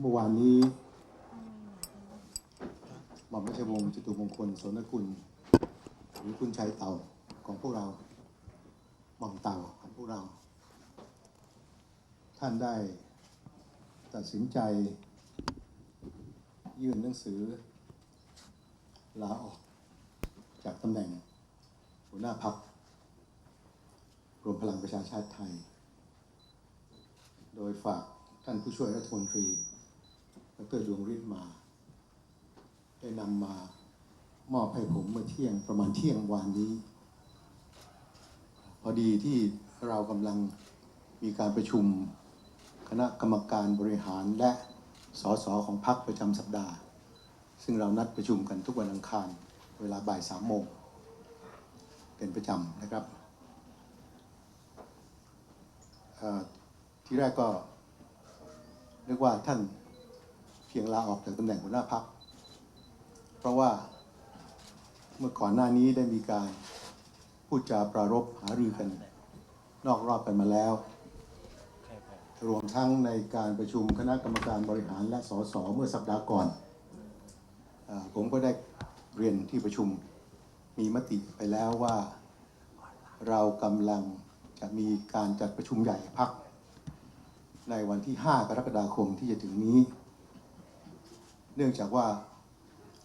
เมื่อวานนี้หม่อมราชวงศ์จตุมงคลสนกุลหรือคุณชัยเต่าของพวกเราหม่อมเต่าของพวกเรา ท่านได้ตัดสินใจ ยื่นหนังสือ ลาออกจากตำแหน่ง หัวหน้าพักรวมพลังประชาชาติไทย โดยฝาก ท่านผู้ช่วยรัฐมนตรีดรดวงฤทธิ์มา ได้นำมามอบให้ผมเมื่อเที่ยงประมาณเที่ยงวานนี้ พอดีที่เรากำลังมีการประชุมคณะกรรมการบริหารและสสของพรรคประจำสัปดาห์ ซึ่งเรานัดประชุมกันทุกวันอังคาร เวลาบ่ายสามโมง เป็นประจำนะครับที่แรกก็ นึกว่าท่านเพียงลาออกจากตำแหน่งหัวหน้าพัก เพราะว่าเมื่อก่อนหน้านี้ได้มีการพูดจาปรารภหารือกัน นอกรอบกันมาแล้ว รวมทั้งในการประชุมคณะกรรมการบริหารและสสเมื่อสัปดาห์ก่อนอผมก็ได้เรียนที่ประชุมมีมติไปแล้วว่าเรากำลังจะมีการจัดประชุมใหญ่พัก ในวันที่ 5 กรกฎาคมที่จะถึงนี้ เนื่องจากว่า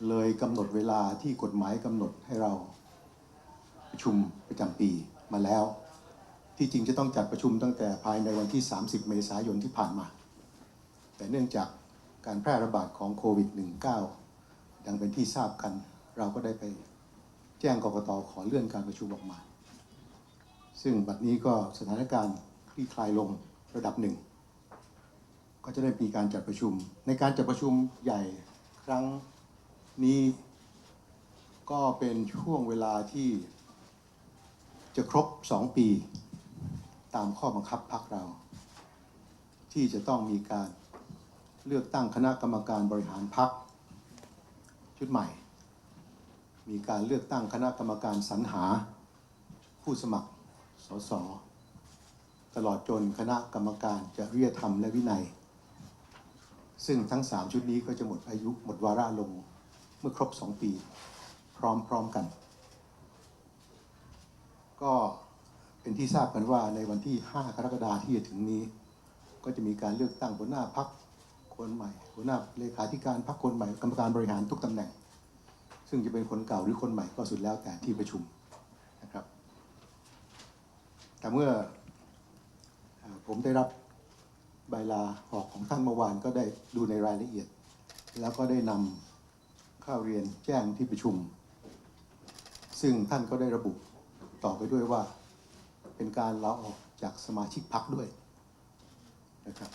เลยกำหนดเวลาที่กฎหมายกำหนดให้เราประชุมประจำปีมาแล้ว ที่จริงจะต้องจัดประชุมตั้งแต่ภายในวันที่ 30 เมษายนที่ผ่านมา แต่เนื่องจากการแพร่ระบาดของโควิด -19 ดังเป็นที่ทราบกันเราก็ได้ไปแจ้งกกตขอเลื่อนการประชุมออกมา ซึ่งบัดนี้ก็สถานการณ์คลี่คลายลงระดับหนึ่ง ก็จะได้มีการจัดประชุม ในการจัดประชุมใหญ่ครั้งนี้ก็เป็นช่วงเวลาที่จะครบ 2 ปี ตามข้อบังคับพรรคเรา ที่จะต้องมีการเลือกตั้งคณะกรรมการบริหารพรรคชุดใหม่ มีการเลือกตั้งคณะกรรมการสรรหา ผู้สมัครสสตลอดจนคณะกรรมการจะเริยธรรมและวินัย ซึ่งทั้ง 3 ชุดนี้ก็จะหมดอายุหมดวาระลงเมื่อครบ 2 ปี พร้อมๆกัน ก็เป็นที่ทราบกันว่าในวันที่ 5 กรกฎาคมที่จะถึงนี้ ก็จะมีการเลือกตั้งหัวหน้าพักคนใหม่ หัวหน้าเลขาธิการพักคนใหม่กรรมการบริหารทุกตำแหน่ง ซึ่งจะเป็นคนเก่าหรือคนใหม่ก็สุดแล้วแต่ที่ประชุมนะครับ แต่เมื่อผมได้รับ ใบลาออกของท่านเมื่อวานก็ได้ดูในรายละเอียด แล้วก็ได้นำเข้าเรียนแจ้งที่ประชุม ซึ่งท่านก็ได้ระบุต่อไปด้วยว่า เป็นการลาออกจากสมาชิกพรรคด้วยนะครับ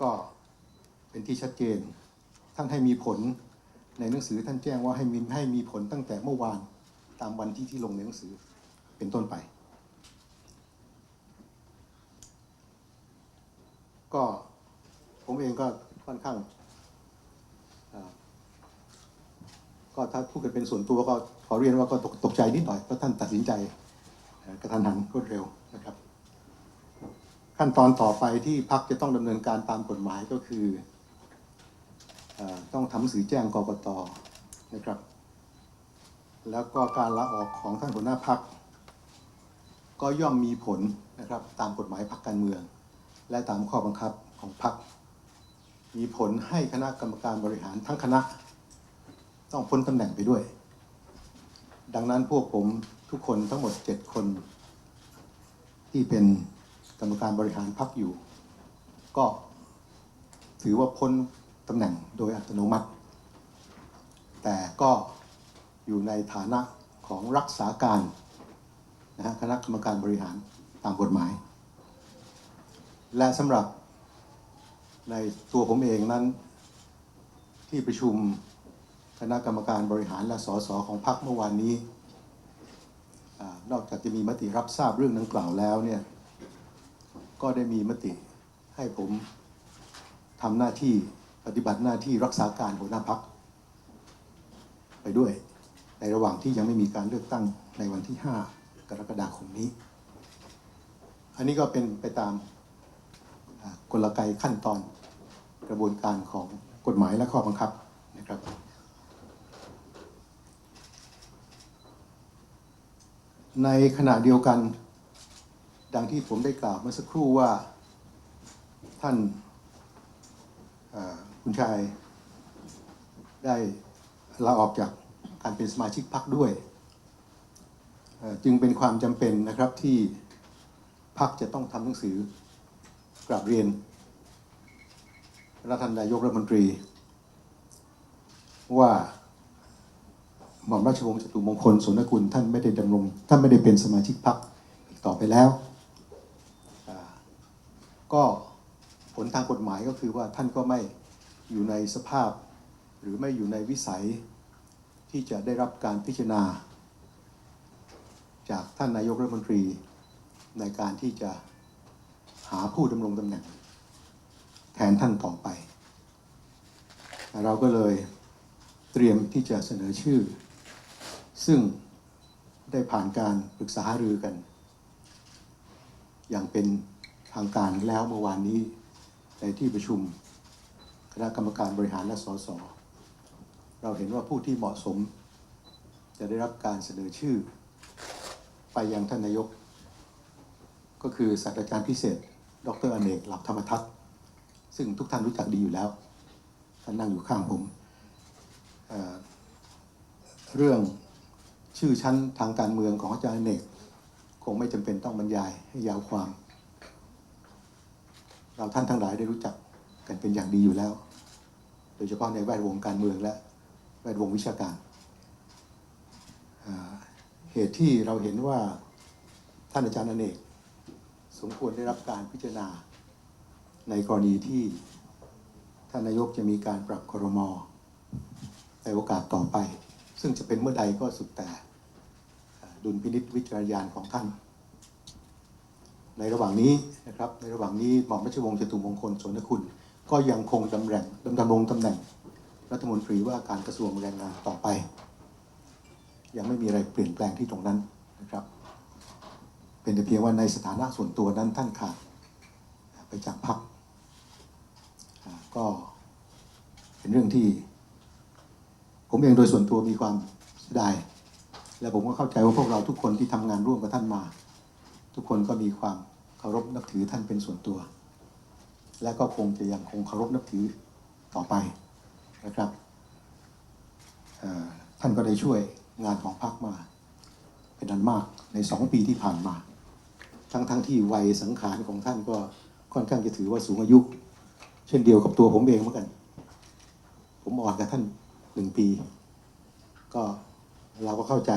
ก็เป็นที่ชัดเจนท่านให้มีผลในหนังสือท่านแจ้งว่าให้มีให้มีผลตั้งแต่เมื่อวานตามวันที่ที่ลงในหนังสือเป็นต้นไป ก็ผมเองก็ค่อนข้างก็ถ้าพูดกันเป็นส่วนตัวก็ขอเรียนว่าก็ตกตกใจนิดหน่อยเพราะท่านตัดสินใจกระทันหันรวดเร็วนะครับ ขั้นตอนต่อไปที่พักจะต้องดำเนินการตามกฎหมายก็คืออต้องทำหนังสือแจ้งกกตนะครับ แล้วก็การลาออกของท่านหัวหน้าพักก็ย่อมมีผลนะครับตามกฎหมายพักการเมือง และตามข้อบังคับของพรรคมีผลให้คณะกรรมการบริหารทั้งคณะ ต้องพ้นตำแหน่งไปด้วย ดังนั้นพวกผมทุกคนทั้งหมด 7 คน ที่เป็นกรรมการบริหารพรรคอยู่ ก็ถือว่าพ้นตำแหน่งโดยอัตโนมัติ แต่ก็อยู่ในฐานะของรักษาการนะฮะคณะกรรมการบริหารตามกฎหมาย และสำหรับในตัวผมเองนั้น ที่ประชุมคณะกรรมการบริหารและสสของพรรคเมื่อวานนี้อนอกจากจะมีมติรับทราบเรื่องดังกล่าวแล้วเนี่ยก็ได้มีมติให้ผมทำหน้าที่ปฏิบัติหน้าที่รักษาการหัวหน้าพรรคไปด้วย ในระหว่างที่ยังไม่มีการเลือกตั้งในวันที่ 5 กรกฎาคมนี้ อันนี้ก็เป็นไปตาม กลไกขั้นตอนกระบวนการของกฎหมายและข้อบังคับนะครับ ในขณะเดียวกัน ดังที่ผมได้กล่าวเมื่อสักครู่ว่าท่านคุณชายได้ลาออกจากการเป็นสมาชิกพรรคด้วย จึงเป็นความจำเป็นนะครับที่พรรคจะต้องทำหนังสือ กราบเรียนรัฐนายกรัฐมนตรี ว่าหม่อมราชวงศ์จตุมงคลสุนทรกุลท่านไม่ได้ดำรง ท่านไม่ได้เป็นสมาชิกพรรคอีกต่อไปแล้ว ก็ผลทางกฎหมายก็คือว่าท่านก็ไม่อยู่ในสภาพ หรือไม่อยู่ในวิสัยที่จะได้รับการพิจารณา จากท่านนายกรัฐมนตรีในการที่จะาผู้ดำรงตำแหน่ง แทนท่านต่อไป เราก็เลยเตรียมที่จะเสนอชื่อ ซึ่งได้ผ่านการปรึกษาหารือกัน อย่างเป็นทางการแล้วเมื่อวานนี้ในที่ประชุมคณะกรรมการบริหารและสสเราเห็นว่าผู้ที่เหมาะสม จะได้รับการเสนอชื่อ ไปยังท่านนายก ก็คือศาสตราจารย์พิเศษ ดรอเนกหลักธรรมทัศน์ซึ่งทุกท่านรู้จักดีอยู่แล้ว ท่านนั่งอยู่ข้างผมเเรื่องชื่อชั้นทางการเมืองของอาจารย์อเนก คงไม่จำเป็นต้องบรรยายให้ยาวความ เราท่านทั้งหลายได้รู้จักกันเป็นอย่างดีอยู่แล้ว โดยเฉพาะในแวดวงการเมืองและแวดวงวิชาการอ่าเหตุที่เราเห็นว่าท่านอาจารย์อเนก สมควรได้รับการพิจารณา ในกรณีที่ท่านนายกจะมีการปรับครมในโอกาสต่อไป ซึ่งจะเป็นเมื่อใดก็สุดแต่ดุลพินิษวิจารณญาณของท่าน ในระหว่างนี้นะครับ ในระหว่างนี้หม่อมราชวงศ์จตุมงคลโสนคุณ ก็ยังคงดำแหน่งดำรงตำแหน่ง รัฐมนตรีว่าการกระทรวงแรงงานต่อไป ยังไม่มีอะไรเปลี่ยนแปลงที่ตรงนั้นนะครับ เป็นแต่เพียงว่าในสถานะส่วนตัวนั้นท่านขาดไปจากพรรคอ่าก็เป็นเรื่องที่ ผมเองโดยส่วนตัวมีความเสียดายและผมก็เข้าใจว่าพวกเราทุกคนที่ทำงานร่วมกับท่านมา ทุกคนก็มีความเคารพนับถือท่านเป็นส่วนตัว และก็คงจะยังคงเคารพนับถือต่อไปนะครับท่านก็ได้ช่วยงานของพรรคมา เป็นอันมากในสองปีที่ผ่านมา ทั้งทั้งที่วัยสังขารของท่านก็ค่อนข้างจะถือว่าสูงอายุ เช่นเดียวกับตัวผมเองเหมือนกัน ผมอ่อนกับท่านหนึ่งปี ก็เราก็เข้าใจ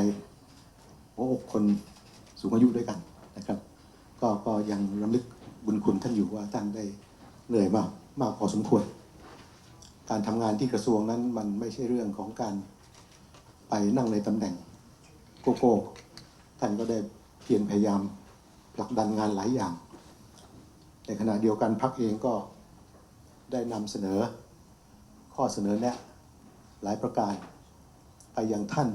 หัวอกคนสูงอายุด้วยกันนะครับ ก็ก็ยังรำลึกบุญคุณท่านอยู่ว่าท่านได้เหนื่อยมากมากพอสมควร การทำงานที่กระทรวงนั้นมันไม่ใช่เรื่องของการไปนั่งในตำแหน่งโกโก้ท่านก็ได้เพียรพยายาม ผลักดันงานหลายอย่าง ในขณะเดียวกันพักเองก็ได้นำเสนอข้อเสนอแนะหลายประการ ไปยังท่าน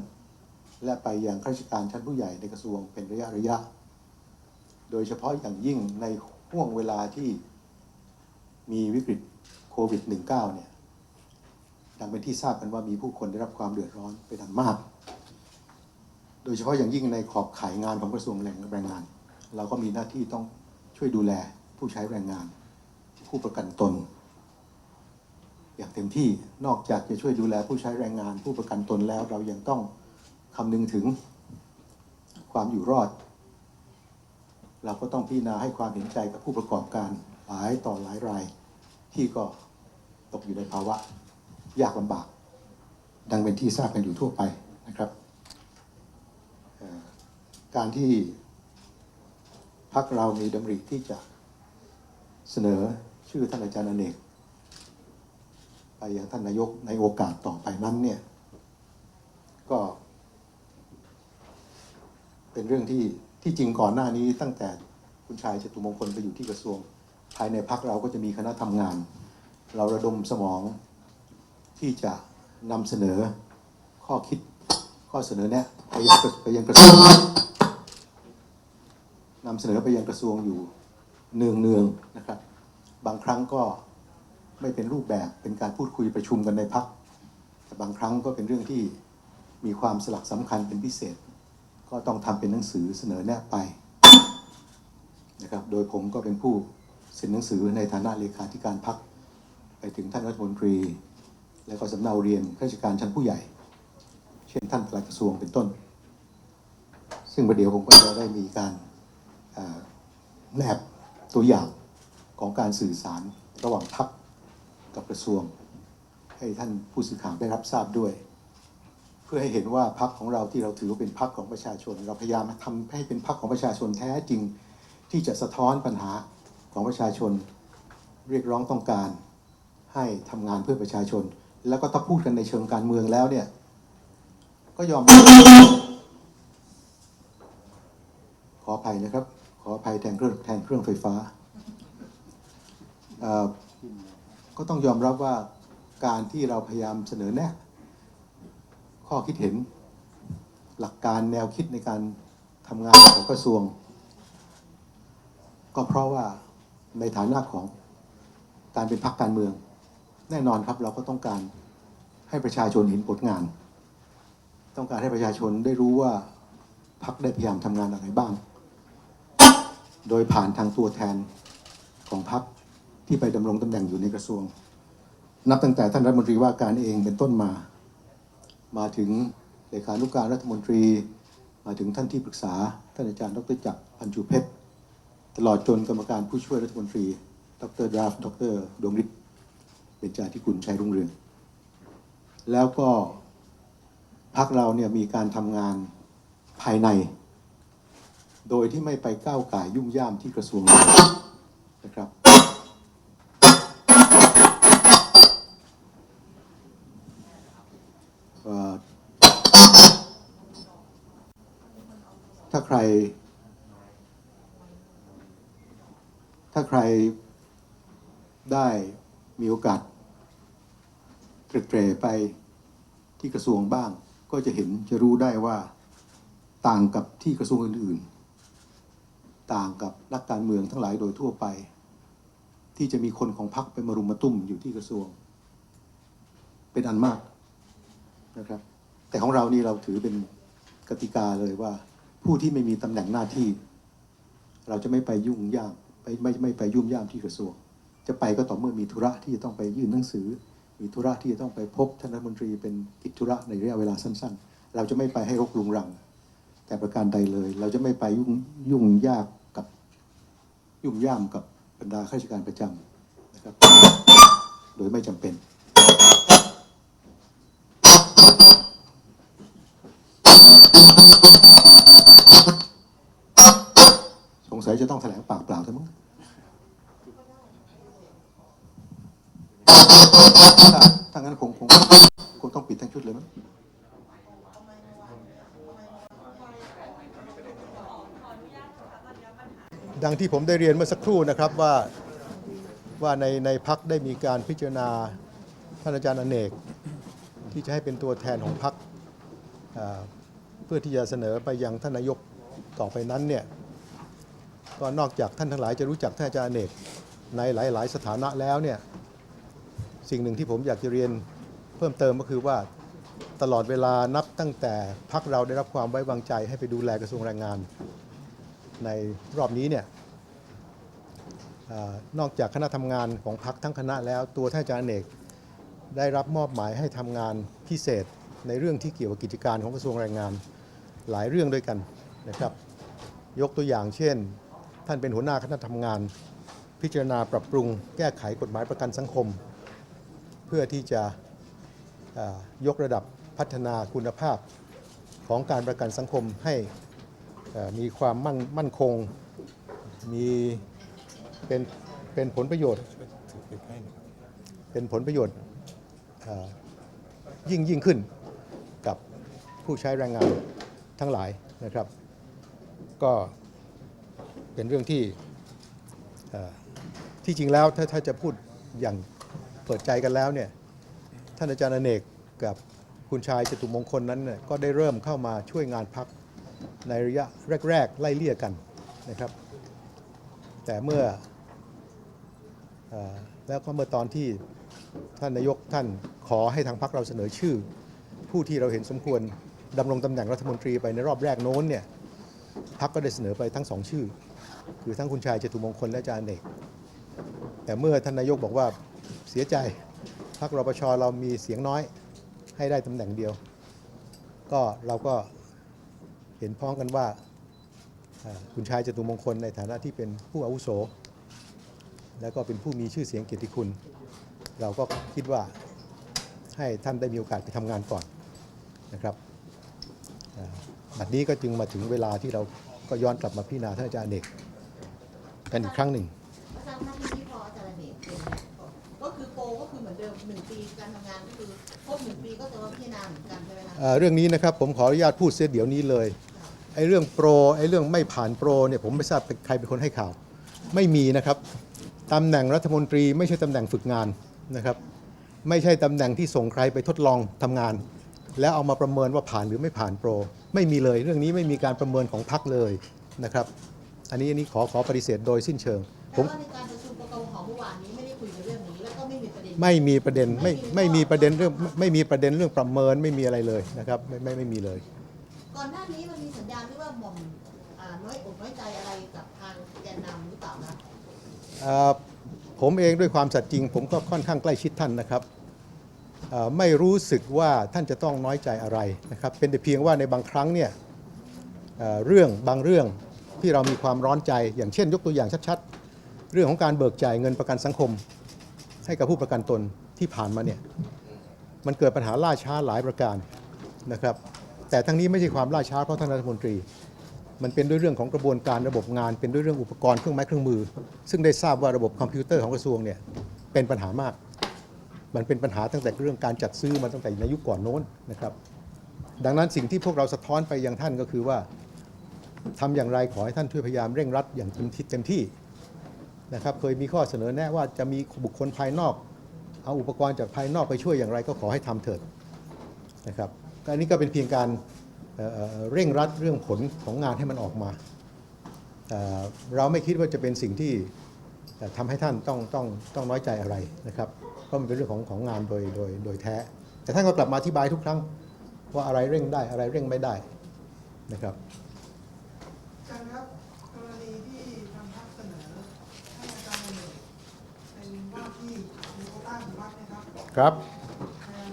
และไปยังข้าราชการชั้นผู้ใหญ่ในกระทรวงเป็นระยะระยะ โดยเฉพาะอย่างยิ่งในห่วงเวลาที่มีวิกฤตโควิด -19 เนี่ยดังเป็นที่ทราบกันว่ามีผู้คนได้รับความเดือดร้อนเป็นอันมาก โดยเฉพาะอย่างยิ่งในขอบข่ายงานของกระทรวงแรงแรงงาน เราก็มีหน้าที่ต้องช่วยดูแลผู้ใช้แรงงาน ผู้ประกันตน อย่างเต็มที่นอกจากจะช่วยดูแลผู้ใช้แรงงาน ผู้ประกันตนแล้ว เรายังต้องคำนึงถึงความอยู่รอด เราก็ต้องพิจารณาให้ความเห็นใจกับผู้ประกอบการหลายต่อหลายราย ที่ก็ตกอยู่ในภาวะ ยากลำบาก ดังเป็นที่ทราบกันอยู่ทั่วไปนะครับการที่ พักเรามีดำริที่จะเสนอชื่อท่านอาจารย์อเนกไปยังท่านนายกในโอกาสต่อไปนั้นเนี่ย ก็ เป็นเรื่องที่ที่จริงก่อนหน้านี้ตั้งแต่คุณชายจตุมงคลไปอยู่ที่กระทรวง ภายในพักเราก็จะมีคณะทำงาน เราระดมสมองที่จะนำเสนอข้อคิดข้อเสนอแนะไปยังไปยังกระทรวง นำเสนอไปยังกระทรวงอยู่เนืองเนืองนะครับ บางครั้งก็ไม่เป็นรูปแบบเป็นการพูดคุยประชุมกันในพักแต่บางครั้งก็เป็นเรื่องที่มีความสลักสำคัญเป็นพิเศษ ก็ต้องทำเป็นหนังสือเสนอแนะไปนะครับ โดยผมก็เป็นผู้เซ็นหนังสือในฐานะเลขาธิการพักไปถึงท่านรัฐมนตรี และก็สำเนาเรียนข้าราชการชั้นผู้ใหญ่ เช่นท่านปลัดกระทรวงเป็นต้น ซึ่งประเดี๋ยวผมก็จะได้มีการ แนบตัวอย่างของการสื่อสารระหว่างพักกับกระทรวง ให้ท่านผู้สื่อข่าวได้รับทราบด้วย เพื่อให้เห็นว่าพักของเราที่เราถือว่าเป็นพักของประชาชน เราพยายามทำให้เป็นพักของประชาชนแท้จริงที่จะสะท้อนปัญหาของประชาชน เรียกร้องต้องการให้ทำงานเพื่อประชาชน แล้วก็ถ้าพูดกันในเชิงการเมืองแล้วเนี่ยก็ยอมขออภัยนะครับ ขออภัยแทนเครื่องแทนเครื่องไฟฟ้าอ่อก็ต้องยอมรับว่าการที่เราพยายามเสนอแนะข้อคิดเห็น หลักการแนวคิดในการทำงานของกระทรวง ก็เพราะว่าในฐานะของการเป็นพรรคการเมือง แน่นอนครับเราก็ต้องการให้ประชาชนเห็นผลงาน ต้องการให้ประชาชนได้รู้ว่าพรรคได้พยายามทำงานอะไรบ้าง โดยผ่านทางตัวแทนของพรรคที่ไปดำรงตำแหน่งอยู่ในกระทรวง นับตั้งแต่ท่านรัฐมนตรีว่าการเองเป็นต้นมา มาถึงเลขานุการรัฐมนตรี มาถึงท่านที่ปรึกษา ท่านอาจารย์ดรจักรพันจูเพชรตลอดจนกรรมการผู้ช่วยรัฐมนตรี ดรดราฟดรดวงฤทธิ์เบญจาธิกุลชัยรุ่งเรือง แล้วก็พักเราเนี่ยมีการทำงานภายใน โดยที่ไม่ไปก้าวไก่ายยุ่งย่ามที่กระทรวงนะครับ ถ้าใคร ถ้าใครได้มีโอกาสเตร่ไปที่กระทรวงบ้าง ก็จะเห็นจะรู้ได้ว่าต่างกับที่กระทรวงอื่นๆ ต่างกับนักการเมืองทั้งหลายโดยทั่วไป ที่จะมีคนของพรรคไปมารุมมาตุ้มอยู่ที่กระทรวง เป็นอันมากนะครับ แต่ของเรานี่เราถือเป็นกติกาเลยว่า ผู้ที่ไม่มีตำแหน่งหน้าที่ เราจะไม่ไปยุ่งยามไปไม่ไม่ไปยุ่งยามที่กระทรวง จะไปก็ต่อเมื่อมีธุระที่จะต้องไปยื่นหนังสือ มีธุระที่จะต้องไปพบท่านรัฐมนตรีเป็นกิจธุระในระยะเวลาสั้น ๆ เราจะไม่ไปให้รกรุงรัง แต่ประการใดเลย เราจะไม่ไปยุ่งยุ่งยากกับยุ่งย่ามกับบรรดาข้าราชการประจำนะครับ โดยไม่จำเป็นสงสัยจะต้องแถลงปากเปล่าทั้งมั้งถ้าถ้างั้นคงคงคงต้องปิดทั้งชุดเลยมั้ง ดังที่ผมได้เรียนเมื่อสักครู่นะครับว่าว่าในในพักได้มีการพิจารณาท่านอาจารย์อเนก ที่จะให้เป็นตัวแทนของพักเพื่อที่จะเสนอไปยังท่านนายกต่อไปนั้นเนี่ยก็นอกจากท่านทั้งหลายจะรู้จักท่านอาจารย์อเนกในหลาย ๆ สถานะแล้วเนี่ยสิ่งหนึ่งที่ผมอยากจะเรียนเพิ่มเติมก็คือว่าตลอดเวลานับตั้งแต่พักเราได้รับความไว้วางใจให้ไปดูแลกระทรวงแรงงาน ในรอบนี้เนี่ยอนอกจากคณะทำงานของพักทั้งคณะแล้วตัวท่านอาจารย์เนกได้รับมอบหมายให้ทำงานพิเศษในเรื่องที่เกี่ยวกับกิจการของกระทรวงแรงงานหลายเรื่องด้วยกันนะครับ ยกตัวอย่างเช่น ท่านเป็นหัวหน้าคณะทำงาน พิจารณาปรับปรุง แก้ไขกฎหมายประกันสังคม เพื่อที่จะยกระดับพัฒนาคุณภาพของการประกันสังคมให้ มีความมั่นมั่นคง มีเป็นเป็นผลประโยชน์ เป็นผลประโยชน์ยิ่งยิ่งขึ้นกับผู้ใช้แรงงานทั้งหลายนะครับ ก็เป็นเรื่องที่ที่จริงแล้วถ้าถ้าจะพูดอย่างเปิดใจกันแล้วเนี่ยท่านอาจารย์อเนกกับคุณชายจตุมงคลนั้นก็ได้เริ่มเข้ามาช่วยงานพัก ในระยะแรก ๆ ไล่เลี่ยกันนะครับ แต่เมื่ออแล้วก็เมื่อตอนที่ท่านนายกท่านขอให้ทางพรรคเราเสนอชื่อ ผู้ที่เราเห็นสมควรดำรงตำแหน่งรัฐมนตรีไปในรอบแรกโน้นเนี่ยพรรคก็ได้เสนอไปทั้งสองชื่อ คือทั้งคุณชายจตุมงคลและอาจารย์เอกแต่เมื่อท่านนายกบอกว่าเสียใจพรรครปชเรามีเสียงน้อยให้ได้ตำแหน่งเดียว ก็เราก็ เห็นพ้องกันว่าเอ่อคุณชายจตุมงคลในฐานะที่เป็นผู้อาวุโส แล้วก็เป็นผู้มีชื่อเสียงเกียรติคุณ เราก็คิดว่าให้ท่านได้มีโอกาสไปทำงานก่อนนะครับเอ่อบัดนี้ก็จึงมาถึงเวลาที่เราก็ย้อนกลับมาพิจารณาท่านอาจารย์เอกกันอีกครั้งหนึ่งอาจารย์คะทีนี้พออาจารย์เดชเป็นเนี่ยก็คือโปรก็คือเหมือนเดิมหนึ่งปีการทำงานก็คือครบหนึ่งปีก็จะมาพิจารณาเหมือนกันใช่ไหมคะเอ่อเรื่องนี้นะครับผมขออนุญาตพูดเสียเดี๋ยวนี้เลย ไอ้เรื่องโปรไอ้เรื่องไม่ผ่านโปรเนี่ยผมไม่ทราบเป็นใครเป็นคนให้ข่าว ไม่มีนะครับตำแหน่งรัฐมนตรีไม่ใช่ตำแหน่งฝึกงานนะครับ ไม่ใช่ตำแหน่งที่ส่งใครไปทดลองทำงาน แล้วเอามาประเมินว่าผ่านหรือไม่ผ่านโปร ไม่มีเลยเรื่องนี้ไม่มีการประเมินของพรรคเลยนะครับ อันนี้อันนี้ขอขอปฏิเสธโดยสิ้นเชิงผแต่มว่าในการประชุมปกวเมื่อวานนี้ไม่ได้คุยกันเรื่องนี้แล้วก็ไม่มีประเด็นไม่มีประเด็นไม่ไม่มีประเด็นเรื่องไม่มีประเด็นเรื่องประเมินไม่มีอะไรเลยนะครับไม่ไม่ไม่มีเลย ก่อนหน้านี้มันมีสัญญาณที่ว่าหม่อมอ่าน้อยอกน้อยใจอะไรกับทางแกนนำหรือเปล่านะเอ่อผมเองด้วยความสัตย์จริง ผมก็ค่อนข้างใกล้ชิดท่านนะครับเอ่อไม่รู้สึกว่าท่านจะต้องน้อยใจอะไรนะครับ เป็นแต่เพียงว่าในบางครั้งเนี่ยเอ่อเรื่องบางเรื่องที่เรามีความร้อนใจ อย่างเช่น ยกตัวอย่างชัดๆ เรื่องของการเบิกจ่ายเงินประกันสังคม ให้กับผู้ประกันตนที่ผ่านมาเนี่ยมันเกิดปัญหาล่าช้าหลายประการนะครับ แต่ทั้งนี้ไม่ใช่ความล่าช้าเพราะท่านรัฐมนตรี มันเป็นด้วยเรื่องของกระบวนการระบบงาน เป็นด้วยเรื่องอุปกรณ์เครื่องไม้เครื่องมือ ซึ่งได้ทราบว่าระบบคอมพิวเตอร์ของกระทรวงเนี่ยเป็นปัญหามาก มันเป็นปัญหาตั้งแต่เรื่องการจัดซื้อมาตั้งแต่ในยุคก่อนโน้นนะครับ ดังนั้นสิ่งที่พวกเราสะท้อนไปยังท่านก็คือว่าทำอย่างไรขอให้ท่านช่วยพยายามเร่งรัดอย่างเต็มที่เต็มที่นะครับเคยมีข้อเสนอแนะว่าจะมีบุคคลภายนอก เอาอุปกรณ์จากภายนอกไปช่วยอย่างไรก็ขอให้ทำเถิดนะครับ อันนี้ก็เป็นเพียงการเอ่อเอ่อเร่งรัดเรื่องผลของงานให้มันออกมาเอ่อเราไม่คิดว่าจะเป็นสิ่งที่เอ่อทำให้ท่านต้องต้องต้องน้อยใจอะไรนะครับเพราะมันเป็นเรื่องของของงานโดยโดยโดยแท้ แต่ท่านก็กลับมาอธิบายทุกครั้งว่าอะไรเร่งได้อะไรเร่งไม่ได้นะครับอาจารย์ครับกรณีที่ทางพรรคเสนอให้อาจารย์เอกเป็นว่าที่มีโควต้าของพรรคนะครับครับ แทน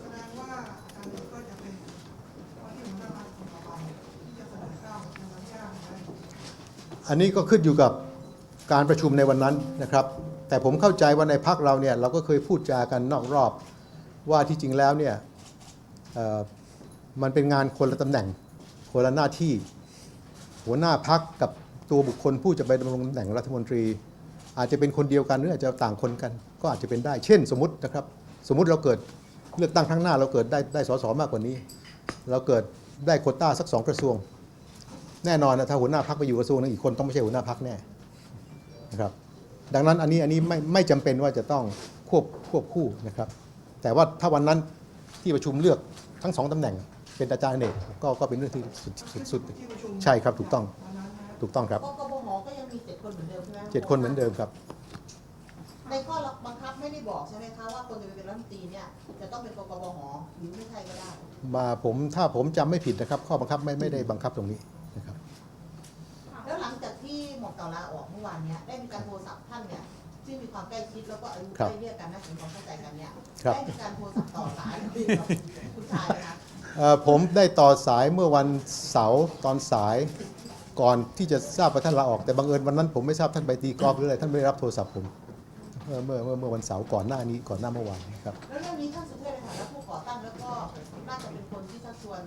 แสดงว่าอาจารย์เอกก็จะเป็นว่าที่หัวหน้าพรรคคนต่อไปที่จะเสนอเก้าในวันที่เก้าใช่ไหม อันนี้ก็ขึ้นอยู่กับการประชุมในวันนั้นนะครับ แต่ผมเข้าใจว่าในพักเราเนี่ยเราก็เคยพูดจากันนอกรอบ ว่าที่จริงแล้วเนี่ยมันเป็นงานคนละตำแหน่งคนละหน้าที่ หัวหน้าพักกับตัวบุคคลผู้จะไปดำรงตำแหน่งรัฐมนตรี อาจจะเป็นคนเดียวกันหรืออาจจะต่างคนกัน ก็อาจจะเป็นได้ เช่น สมมตินะครับ สมมติเราเกิดเลือกตั้งครั้งหน้าเราเกิดได้ได้สสมากกว่านี้ เราเกิดได้โคต้าสักสองกระทรวง แน่นอนนะถ้าหัวหน้าพักไปอยู่กระทรวงนึงอีกคนต้องไม่ใช่หัวหน้าพักแน่นะครับดังนั้นอันนี้อันนี้ไม่ไม่จำเป็นว่าจะต้องควบควบคู่นะครับ แต่ว่าถ้าวันนั้นที่ประชุมเลือกทั้งสองตำแหน่ง เป็นอาจารย์อเนกก็ก็เป็นเรื่องที่สุดสุดสุดที่ประชุมใช่ครับถูกต้องวันนั้นนะถูกต้องครับปกวหก็ยังมีเจ็ดคนเหมือนเดิมใช่ไหมเจ็ดคนเหมือนเดิมครับในข้อบังคับไม่ได้บอกใช่ไหมคะว่าคนจะไปเป็นรัฐมนตรีเนี่ยจะต้องเป็นปกวหหรือไม่ใช่ก็ได้มาผมถ้าผมจำไม่ผิดนะครับ ข้อบังคับไม่ไม่ได้บังคับตรงนี้นะครับ แล้วหลังจากที่ หมอกเก่าลาออกเมื่อวานเนี้ยได้มีการโทรศัพท์ท่านเนี่ยซึ่งมีความใกล้ชิดแล้วก็อายุครับใกล้เรียกกันนะถึงความเข้าใจกันเนี่ยครับ ได้มีการโทรศัพท์ต่อสายกับคุณชายนะคะเอ่อผมได้ต่อสายเมื่อวันเสาร์ตอนสายก่อนที่จะทราบว่าท่านลาออกแต่บังเอิญวันนั้นผมไม่ทราบท่านไปตีกอล์ฟหรืออะไรท่านไม่ได้รับโทรศัพท์ผมเมื่อเมื่อเมื่อเมื่อวันเสาร์ก่อนหน้านี้ก่อนหน้าเมื่อวานนะครับ แล้วเรื่องนี้ท่านสุเทพในฐานะผู้ก่อตั้งแล้วก็น่าจะเป็นคนที่ชักชวน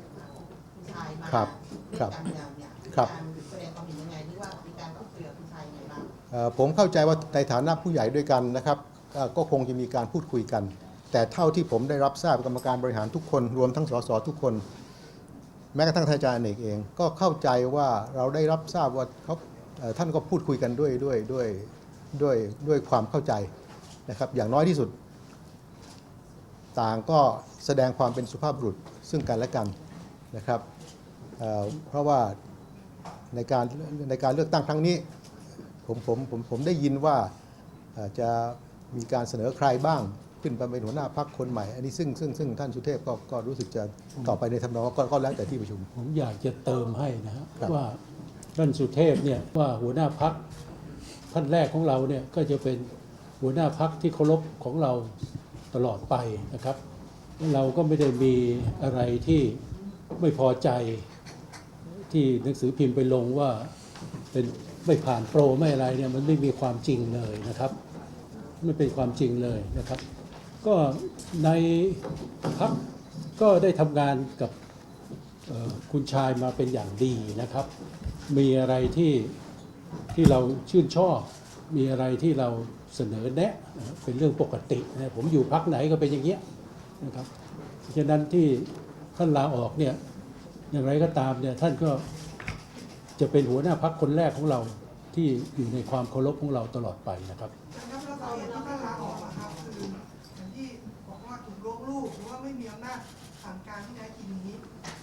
คุณชายมาครับ เล่ครับนการเมืองเนี่ยมี ครับ การแสดงความเห็นยังไงที่ว่ามีการพูดคุยกับคุณชายยังไงบ้าง เอ่อผมเข้าใจว่าในฐานะผู้ใหญ่ด้วยกันนะครับเอ่อก็คงจะมีการพูดคุยกัน แต่เท่าที่ผมได้รับทราบกรรมการบริหารทุกคน รวมทั้งสสทุกคน แม้กระทั่งท่านอาจารย์อเนกเอง ก็เข้าใจว่าเราได้รับทราบว่าเขาเอ่อท่านก็พูดคุยกันด้วยด้วยด้วยด้วยด้วยความเข้าใจนะครับ อย่างน้อยที่สุด ต่างก็แสดงความเป็นสุภาพบุรุษซึ่งกันและกันนะครับเอ่อเพราะว่า ในการในการเลือกตั้งครั้งนี้ ผมผมผมผมได้ยินว่าเอ่อจะมีการเสนอใครบ้างขึ้นไปเป็นหัวหน้าพักคนใหม่ อันนี้ซึ่งซึ่งซึ่งท่านสุเทพก็ก็รู้สึกจะต่อไปในทำนองว่าก็ก็แล้วแต่ที่ประชุม ผมอยากจะเติมให้นะฮะครับว่าท่านสุเทพเนี่ยว่าหัวหน้าพักท่านแรกของเราเนี่ยก็จะเป็นหัวหน้าพักที่เคารพของเราตลอดไปนะครับ เราก็ไม่ได้มีอะไรที่ไม่พอใจ ที่หนังสือพิมพ์ไปลงว่าเป็นไม่ผ่านโปรไม่อะไรเนี่ยมันไม่มีความจริงเลยนะครับไม่เป็นความจริงเลยนะครับ ก็ในพักก็ได้ทำงานกับคุณชายมาเป็นอย่างดีนะครับ มีอะไรที่ที่เราชื่นชอบ มีอะไรที่เราเสนอแนะเป็นเรื่องปกตินะผมอยู่พักไหนก็เป็นอย่างเงี้ยนะครับฉะนั้นที่ท่านลาออกเนี่ย อย่างไรก็ตามเนี่ยท่านก็จะเป็นหัวหน้าพักคนแรกของเราที่อยู่ในความเคารพของเราตลอดไปนะครับนะครับแล้วสาเหตุที่ท่านลาออกนะครับคืออย่างที่บอกว่าถูกลบลูกหรือว่าไม่มีอำนาจสั่งการที่แท้จริงนี้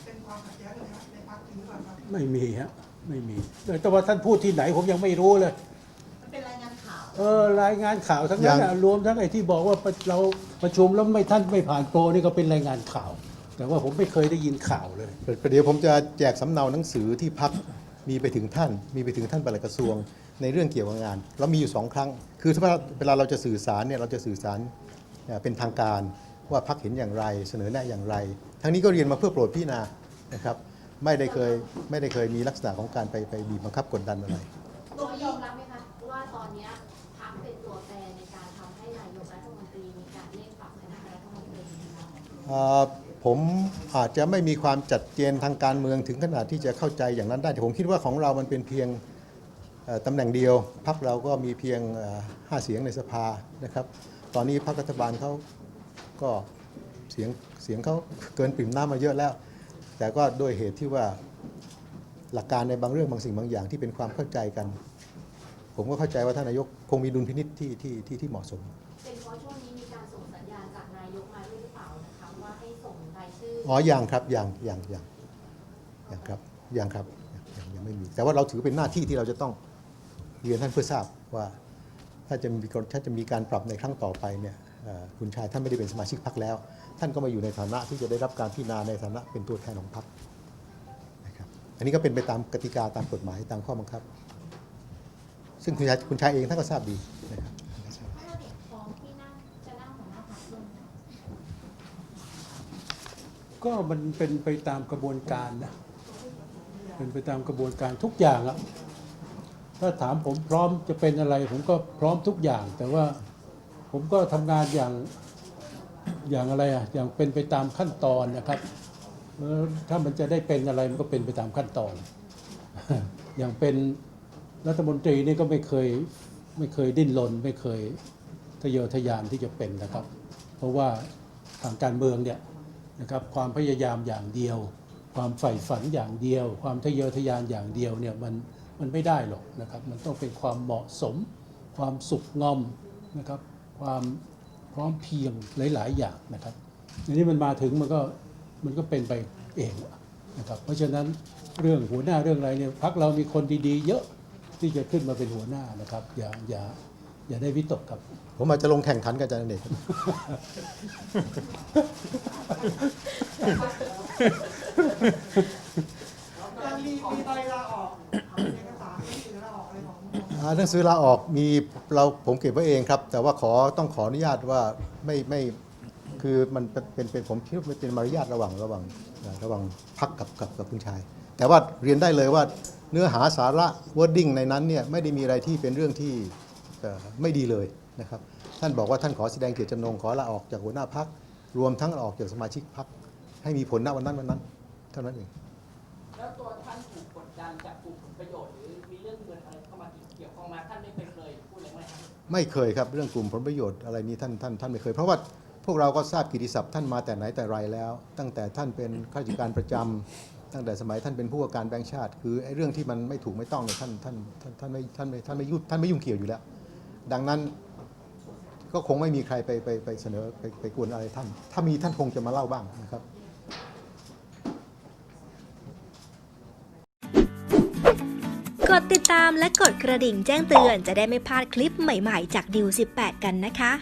เป็นความขัดแย้งเลยครับในพรรคจริงหรือเปล่าครับไม่มีฮะไม่มีแต่ว่าท่านพูดที่ไหนผมยังไม่รู้เลยมันเป็นรายงานข่าวเออรายงานข่าวทั้งนั้นยัอะงรวมทั้งไอ้ที่บอกว่าเราประชุมแล้วไม่ท่านไม่ผ่านโปรนี่ก็เป็นรายงานข่าว แต่ว่าผมไม่เคยได้ยินข่าวเลยประเดี๋ยวผมจะแจกสำเนาหนังสือที่พักมีไปถึงท่าน มีไปถึงท่านปลัดกระทรวง ในเรื่องเกี่ยวกับงาน เรามีอยู่สองครั้ง คือถ้าเวลาเราจะสื่อสารเนี่ยเราจะสื่อสารเอ่อเป็นทางการว่าพักเห็นอย่างไร เสนอแนะอย่างไร ทั้งนี้ก็เรียนมาเพื่อโปรดพี่นานะครับไม่ได้เคยไม่ได้เคยมีลักษณะของการไปไปบีบบังคับกดดันอะไรตรงเรานี้ยอมรับไหมคะว่าตอนเนี้ยพรรคเป็นตัวแปรในการทำให้นายกรัฐมนตรีมีการเร่งปรับคณะรัฐมนตรีนะคะเอ่อ ผมอาจจะไม่มีความจัดเจนทางการเมืองถึงขนาดที่จะเข้าใจอย่างนั้นได้แต่ผมคิดว่าของเรามันเป็นเพียงตำแหน่งเดียวพักเราก็มีเพียงเอ่อห้าเสียงในสภานะครับ ตอนนี้พักรัฐบาลเขาก็เสียงเสียงเขาเกินปิ่มน้ำมาเยอะแล้ว แต่ก็ด้วยเหตุที่ว่าหลักการในบางเรื่องบางสิ่งบางอย่างที่เป็นความเข้าใจกัน ผมก็เข้าใจว่าท่านนายกคงมีดุลพินิษที่ที่ที่ที่เหมาะสม อ๋อยังครับยังยังยังยังครับยังครับยังยังไม่มี แต่ว่าเราถือเป็นหน้าที่ที่เราจะต้องเรียนท่านเพื่อทราบว่า ถ้าจะมีถ้าจะมีการปรับในครั้งต่อไปเนี่ยคุณชายท่านไม่ได้เป็นสมาชิกพรรคแล้ว ท่านก็มาอยู่ในฐานะที่จะได้รับการพิจารณาในฐานะเป็นตัวแทนของพรรคนะครับอันนี้ก็เป็นไปตามกติกาตามกฎหมายตามข้อบังคับ ซึ่งคุณชายคุณชายเองท่านก็ทราบดีนะครับ ก็มันเป็นไปตามกระบวนการนะเป็นไปตามกระบวนการทุกอย่างอะถ้าถามผมพร้อมจะเป็นอะไร ผมก็พร้อมทุกอย่าง แต่ว่าผมก็ทำงานอย่างอย่างอะไรอะอย่างเป็นไปตามขั้นตอนนะครับถ้ามันจะได้เป็นอะไรมันก็เป็นไปตามขั้นตอน อย่างเป็นรัฐมนตรีนี่ก็ไม่เคยไม่เคยดิ้นรนไม่เคยทะเยอทะยานที่จะเป็นนะครับ เพราะว่าทางการเมืองเนี่ย นะครับความพยายามอย่างเดียว ความใฝ่ฝันอย่างเดียว ความทะเยอทะยานอย่างเดียวเนี่ยมันมันไม่ได้หรอกนะครับมันต้องเป็นความเหมาะสม ความสุขงอมนะครับความพร้อมเพียงหลาย ๆ อย่างนะครับอันนี้มันมาถึงมันก็มันก็เป็นไปเองนะครับเพราะฉะนั้นเรื่องหัวหน้าเรื่องอะไรเนี่ยพักเรามีคนดีๆ เยอะที่จะขึ้นมาเป็นหัวหน้านะครับอย่าอย่า อย่าได้วิตกครับผมอาจจะลงแข่งขันกับอาจารย์อเนกครับการมีมีใบลาออกเอกสารหนังสือลาออกอะไรของอ่าหนังสือลาออกมีเราผมเก็บไว้เองครับ แต่ว่าขอต้องขออนุญาตว่าไม่ไม่คือมันเป็นเป็นเป็นผมคิดว่ามันเป็นมารยาทระหว่างระหว่างเอ่อระหว่างพักกับกับกับคุณชาย แต่ว่าเรียนได้เลยว่าเนื้อหาสาระ wording ในนั้นเนี่ยไม่ได้มีอะไรที่เป็นเรื่องที่เอ่อ ไม่ดีเลยนะครับ ท่านบอกว่าท่านขอแสดงเจตจำนงขอลาออกจากหัวหน้าพักรวมทั้งลาออกจากสมาชิกพักให้มีผลณวันนั้นวันนั้นเท่านั้นเองแล้วตัวท่านถูกกดดันจากกลุ่มผลประโยชน์หรือมีเรื่องเงินอะไรเข้ามาเกี่ยวข้องมาท่านไม่เคยพูดอะไรไหมครับไม่เคยครับเรื่องกลุ่มผลประโยชน์อะไรนี้ท่านท่านท่านไม่เคย เพราะว่าพวกเราก็ทราบกิตติศัพท์ท่านมาแต่ไหนแต่ไรแล้ว ตั้งแต่ท่านเป็นข้าราชการประจำตั้งแต่สมัยท่านเป็นผู้ว่าการแบงค์ชาติ คือไอ้เรื่องที่มันไม่ถูกไม่ต้องเนี่ยท่านท่านท่านท่านไม่ท่านไม่ท่านไม่ยุ่งท่านไม่ยุ่งเกี่ยวอยู่แล้ว ดังนั้นก็คงไม่มีใครไปไปไปเสนอไปไปกวนอะไรท่าน ถ้ามีท่านคงจะมาเล่าบ้างนะครับกดติดตามและกดกระดิ่งแจ้งเตือนจะได้ไม่พลาดคลิปใหม่ๆ จากดิว18 กันนะคะ